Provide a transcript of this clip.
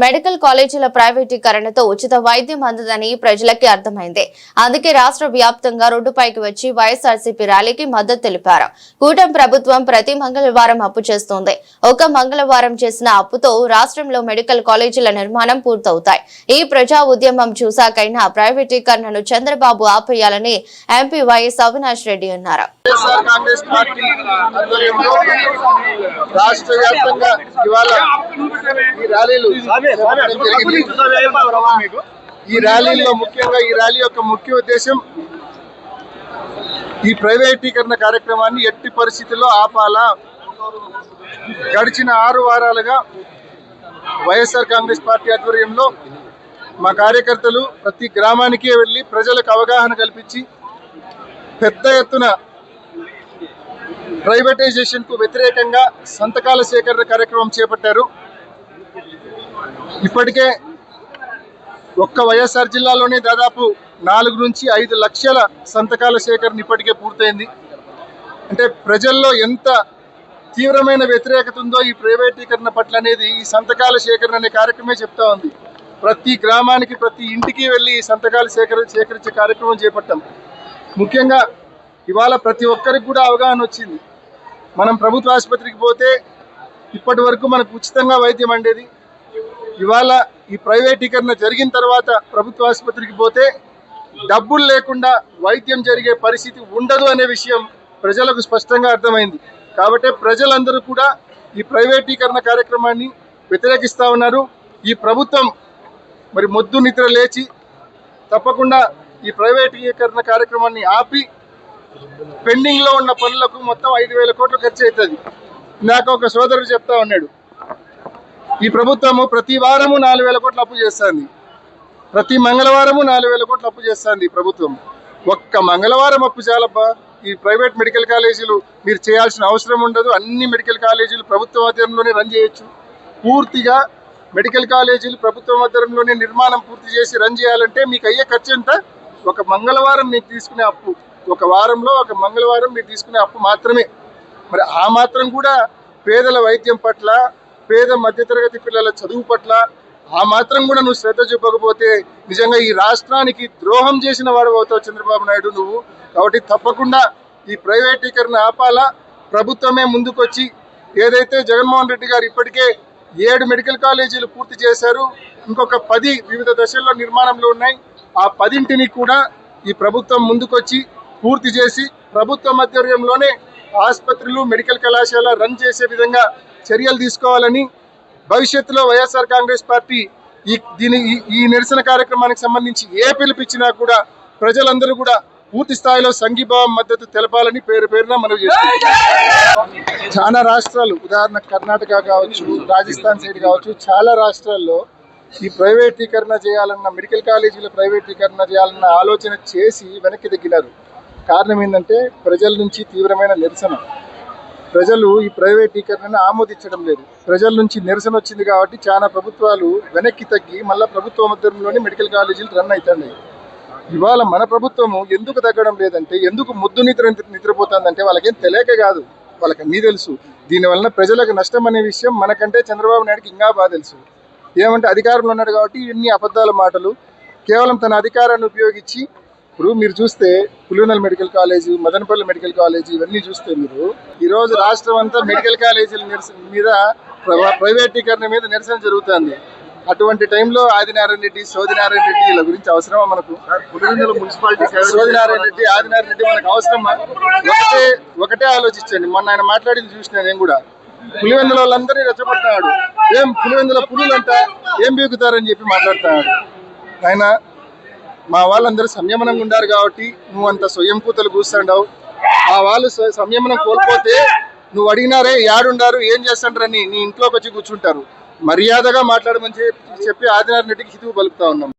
Medical కాలేజీల ప్రైవేటీకరణతో ఉచిత వైద్యం అందదని ప్రజలకి అర్థమైంది. అందుకే రాష్ట్ర వ్యాప్తంగా రోడ్డుపైకి వచ్చి వైఎస్ఆర్సీపీ ర్యాలీకి మద్దతు తెలిపారు. కూటమి ప్రభుత్వం ప్రతి మంగళవారం అప్పు చేస్తోంది. ఒక మంగళవారం చేసిన అప్పుతో రాష్ట్రంలో మెడికల్ కాలేజీల నిర్మాణం పూర్తవుతాయి. ఈ ప్రజా ఉద్యమం చూశాకైనా ప్రైవేటీకరణను చంద్రబాబు ఆపేయాలని ఎంపీ వైఎస్ అవినాష్ రెడ్డి అన్నారు. రాష్ట్ర వ్యాప్తంగా ఇవాళ ఈ ర్యాలీలు ఈ ర్యాలీల్లో ముఖ్యంగా ఈ ర్యాలీ యొక్క ముఖ్య ఉద్దేశం ఈ ప్రైవేటీకరణ కార్యక్రమాన్ని ఎట్టి పరిస్థితుల్లో ఆపాలా గడిచిన ఆరు వారాలుగా వైఎస్ఆర్ కాంగ్రెస్ పార్టీ ఆధ్వర్యంలో మా కార్యకర్తలు ప్రతి గ్రామానికి వెళ్ళి ప్రజలకు అవగాహన కల్పించి పెద్ద ఎత్తున ప్రైవేటైజేషన్కు వ్యతిరేకంగా సంతకాల సేకరణ కార్యక్రమం చేపట్టారు ఇప్పటికే ఒక్క వైఎస్ఆర్ జిల్లాలోనే దాదాపు నాలుగు నుంచి ఐదు లక్షల సంతకాల సేకరణ ఇప్పటికే పూర్తయింది. అంటే ప్రజల్లో ఎంత తీవ్రమైన వ్యతిరేకత ఉందో ఈ ప్రైవేటీకరణ పట్ల అనేది ఈ సంతకాల సేకరణ అనే కార్యక్రమే చెప్తా ఉంది. ప్రతి గ్రామానికి ప్రతి ఇంటికి వెళ్ళి ఈ సంతకాలు సేకర సేకరించే కార్యక్రమం చేపట్టాం. ముఖ్యంగా ఇవాళ ప్రతి ఒక్కరికి కూడా అవగాహన వచ్చింది. మనం ప్రభుత్వ ఆసుపత్రికి పోతే ఇప్పటి వరకు మనకు ఉచితంగా వైద్యం అండేది. ఇవాళ ఈ ప్రైవేటీకరణ జరిగిన తర్వాత ప్రభుత్వ ఆసుపత్రికి పోతే డబ్బులు లేకుండా వైద్యం జరిగే పరిస్థితి ఉండదు అనే విషయం ప్రజలకు స్పష్టంగా అర్థమైంది. కాబట్టి ప్రజలందరూ కూడా ఈ ప్రైవేటీకరణ కార్యక్రమాన్ని వ్యతిరేకిస్తూ ఉన్నారు. ఈ ప్రభుత్వం మరి మొద్దు నిద్ర లేచి తప్పకుండా ఈ ప్రైవేటీకరణ కార్యక్రమాన్ని ఆపి పెండింగ్లో ఉన్న పనులకు మొత్తం ఐదు వేల కోట్లు ఖర్చు అవుతుంది. నాకు ఒక సోదరుడు చెప్తా ఉన్నాడు. ఈ ప్రభుత్వము ప్రతి వారము నాలుగు వేల కోట్లు అప్పు చేస్తుంది. ప్రతి మంగళవారము నాలుగు వేల కోట్లు అప్పు చేస్తుంది ప్రభుత్వం. ఒక్క మంగళవారం అప్పు చాలబ్బా ఈ ప్రైవేట్ మెడికల్ కాలేజీలు మీరు చేయాల్సిన అవసరం ఉండదు. అన్ని మెడికల్ కాలేజీలు ప్రభుత్వ ఆధ్వర్యంలోనే రన్ చేయొచ్చు. పూర్తిగా మెడికల్ కాలేజీలు ప్రభుత్వ ఆధ్వర్యంలోనే నిర్మాణం పూర్తి చేసి రన్ చేయాలంటే మీకు అయ్యే ఖర్చు ఎంత? ఒక మంగళవారం మీకు తీసుకునే అప్పు. ఒక వారంలో ఒక మంగళవారం మీరు తీసుకునే అప్పు మాత్రమే. మరి ఆ మాత్రం కూడా పేదల వైద్యం పట్ల పేద మధ్యతరగతి పిల్లల చదువు పట్ల ఆ మాత్రం కూడా నువ్వు శ్రద్ధ చూపకపోతే నిజంగా ఈ రాష్ట్రానికి ద్రోహం చేసిన వాడు అవుతావు చంద్రబాబు నాయుడు నువ్వు. కాబట్టి తప్పకుండా ఈ ప్రైవేటీకరణ ఆపాలా. ప్రభుత్వమే ముందుకొచ్చి ఏదైతే జగన్మోహన్ రెడ్డి గారు ఇప్పటికే ఏడు మెడికల్ కాలేజీలు పూర్తి చేశారు ఇంకొక పది వివిధ దశల్లో నిర్మాణంలో ఉన్నాయి. ఆ పదింటిని కూడా ఈ ప్రభుత్వం ముందుకొచ్చి పూర్తి చేసి ప్రభుత్వం ఆధ్వర్యంలోనే ఆసుపత్రులు మెడికల్ కళాశాల రన్ చేసే విధంగా చర్యలు తీసుకోవాలని భవిష్యత్తులో వైఎస్ఆర్ కాంగ్రెస్ పార్టీ ఈ దీని ఈ- ఈ నిరసన కార్యక్రమానికి సంబంధించి ఏ పిలుపిచ్చినా కూడా ప్రజలందరూ కూడా పూర్తి స్థాయిలో సంఘీభావం మద్దతు తెలపాలని పేరు పేరున మనవి చేస్తున్నారు చాలా రాష్ట్రాలు ఉదాహరణ కర్ణాటక కావచ్చు రాజస్థాన్ సైడ్ కావచ్చు చాలా రాష్ట్రాల్లో ఈ ప్రైవేటీకరణ చేయాలన్న మెడికల్ కాలేజీల ప్రైవేటీకరణ చేయాలన్న ఆలోచన చేసి వెనక్కి తగ్గినారు కారణం ఏంటంటే ప్రజల నుంచి తీవ్రమైన నిరసన. ప్రజలు ఈ ప్రైవేటీకరణను ఆమోదించడం లేదు. ప్రజల నుంచి నిరసన వచ్చింది కాబట్టి చాలా ప్రభుత్వాలు వెనక్కి తగ్గి మళ్ళీ ప్రభుత్వ మధ్యంలోనే మెడికల్ కాలేజీలు రన్ అవుతున్నాయి. ఇవాళ మన ప్రభుత్వము ఎందుకు తగ్గడం లేదంటే ఎందుకు ముద్దు నిద్ర నిద్రపోతుందంటే వాళ్ళకేం తెలియక కాదు. వాళ్ళకి అన్నీ తెలుసు. దీనివల్ల ప్రజలకు నష్టం అనే విషయం మనకంటే చంద్రబాబు నాయుడుకి ఇంకా బాగా తెలుసు. ఏమంటే అధికారంలో ఉన్నాడు కాబట్టి ఇన్ని అబద్ధాల మాటలు. కేవలం తన అధికారాన్ని ఉపయోగించి ఇప్పుడు మీరు చూస్తే Pulivendula medical college Madanapalle medical college ఇవన్నీ చూస్తే మీరు ఈ రోజు రాష్ట్రం అంతా మెడికల్ కాలేజీల నిరసన మీద ప్ర- ప్రైవేటీకరణ మీద నిరసన జరుగుతుంది. అటువంటి టైంలో ఆదినారాయణ రెడ్డి సోదినారాయణ రెడ్డి వీళ్ళ గురించి అవసరమా మనకు? పులివెందుల మున్సిపాలిటీ సోదినారాయణ రెడ్డి ఆదినారాయణ రెడ్డి మనకు అవసరమా? ఒకటే ఒకటే ఆలోచించండి. మొన్న ఆయన మాట్లాడింది చూసిన నేను కూడా. పులివెందుల వాళ్ళందరినీ రెచ్చగొట్టినాడు. ఏం పులివెందుల పులులంట? ఏం బీగుతారని చెప్పి మాట్లాడుతున్నాడు. ఆయన మా వాళ్ళందరూ సంయమనంగా ఉండారు కాబట్టి నువ్వు అంత స్వయం పూతలు కూర్చుండవు ఆ వాళ్ళు సంయమనం కోల్పోతే నువ్వు అడిగినారే యాడుండారు ఏం చేస్తుంటారని నీ ఇంట్లోకి వచ్చి కూర్చుంటారు. మర్యాదగా మాట్లాడమని చెప్పి చెప్పి ఆదినారాయణ రెడ్డికి హితువు పలుకుతా ఉన్నాం.